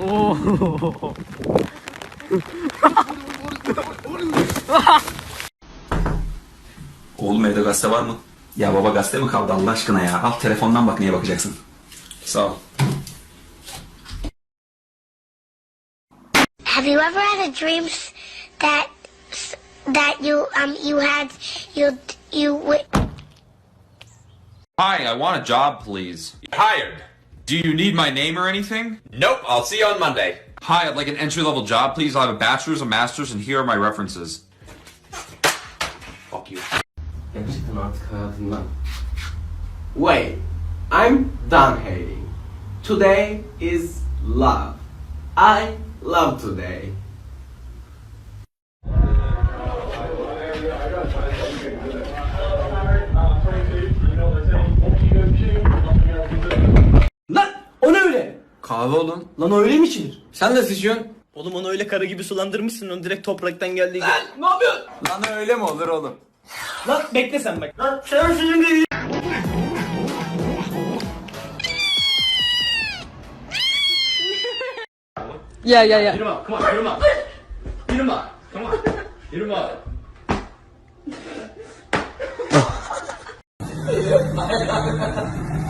Oo. Oğlum evde gazete var mı? Ya baba gazete mi kaldı Allah aşkına ya? Al telefondan bak neye bakacaksın. Sağ ol. Have you ever had a dream that that you um you had you you Hi, I want a job, please. Hired. Do you need my name or anything? Nope, I'll see you on Monday. Hi, I'd like an entry level job, please. I have a bachelor's, a master's, and here are my references. Fuck you. Gerçekten artık hayatımdan. Wait, I'm done hating. Today is love. I love today. Kahve oğlum. Lan öyle mi içilir? Sen nasıl içiyorsun? Oğlum onu öyle kara gibi sulandırmışsın onu direkt topraktan geldiği gibi. Ne yapıyorsun? Lan öyle mi olur oğlum? Lan bekle sen bak. Lan sen şimdi Yeah, yeah, yeah. Yürüme, come on, yürüme. Yürüme, come on. Yürüme. Did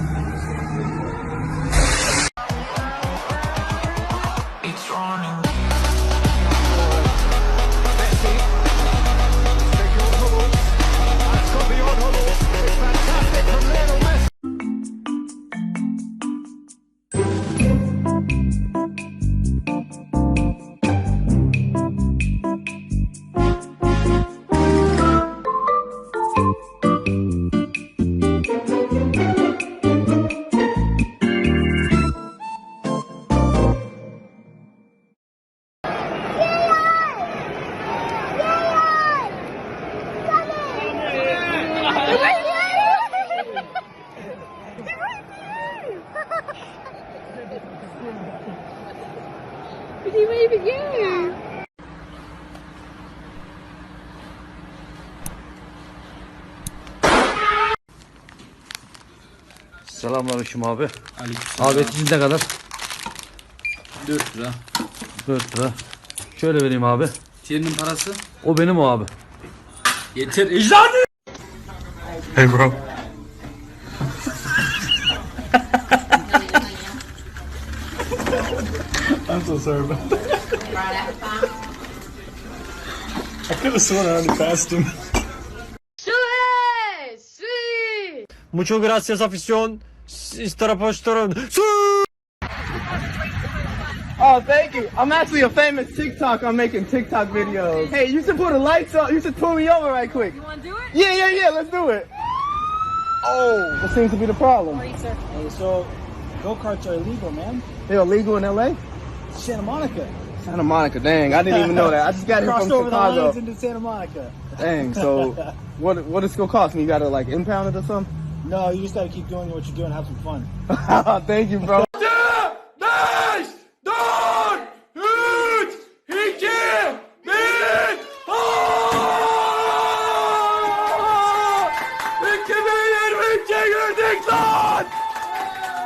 he wave at you? Selamünaleyküm abi. Abi etiniz ne kadar? 4 lira. 4 lira. Şöyle vereyim abi. Diğerinin parası? O benim o abi. Yeter ecdadi. Mucho gracias afición. Istarapostoron. Oh, thank you. I'm actually a famous TikTok. I'm making TikTok videos. Hey, you should put the lights on. You should pull me over right quick. You want to do it? Yeah, yeah, yeah. Let's do it. Oh, that seems to be the problem. So, go-karts are illegal, man. They're illegal in LA? Santa Monica. Santa Monica, dang. I didn't even know that. I just got here from Crossed over the lines Chicago. into Santa Monica. Dang, so what what is it gonna cost me? You gotta like impound it or something? No, you just gotta keep doing what you're doing, have some fun. Thank you, bro. 5,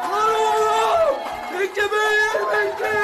4, 3, 2,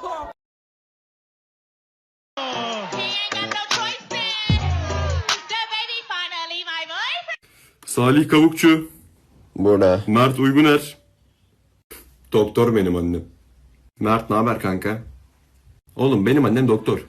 Salih Kavukçu. Burada. Mert Uyguner. Doktor benim annem. Mert ne haber kanka? Oğlum benim annem doktor.